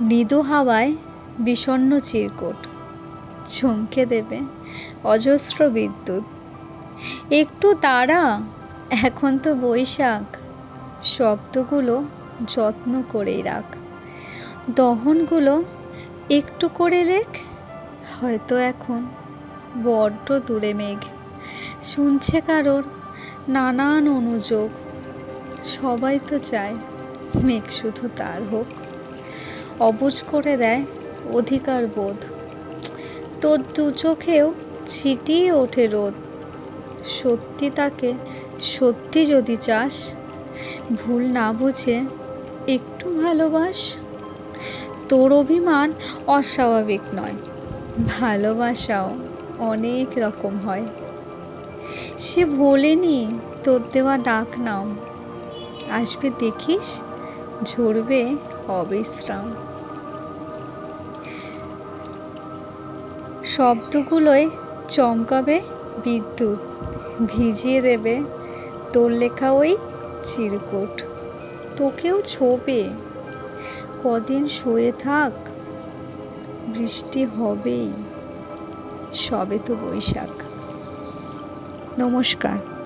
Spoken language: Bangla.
মৃদু হাওয়ায় বিষণ্ণ চিরকুট। চমকে দেবে অজস্র বিদ্যুৎ। একটু তারা এখন তো বৈশাখ। শব্দগুলো যত্ন করেই রাখ। দহনগুলো একটু করে লেখ হয়তো এখন বড্ড দূরে মেঘ। শুনছে কারোর নানান অনুযোগ। সবাই তো চায় মেঘ শুধু তার হোক। অবুজ করে দেয় অধিকার বোধ। তোর দু চোখেও ছিটিয়ে ওঠে রোদ। সত্যি তাকে সত্যি যদি চাস, ভুল না বুঝে একটু ভালোবাস। তোর অভিমান অস্বাভাবিক নয়, ভালোবাসাও অনেক রকম হয়। সে ভোলেনি তোর দেওয়া ডাক নাম আসবে দেখিস ঝরবে অবিশ্রাম। শব্দগুলোয় চমকাবে বিদ্যুৎ, ভিজিয়ে দেবে তোর লেখা ওই চিরকুট। তোকেও ছোবে। কদিন শুয়ে থাক, বৃষ্টি হবেই। সবে তো বৈশাখ। নমস্কার।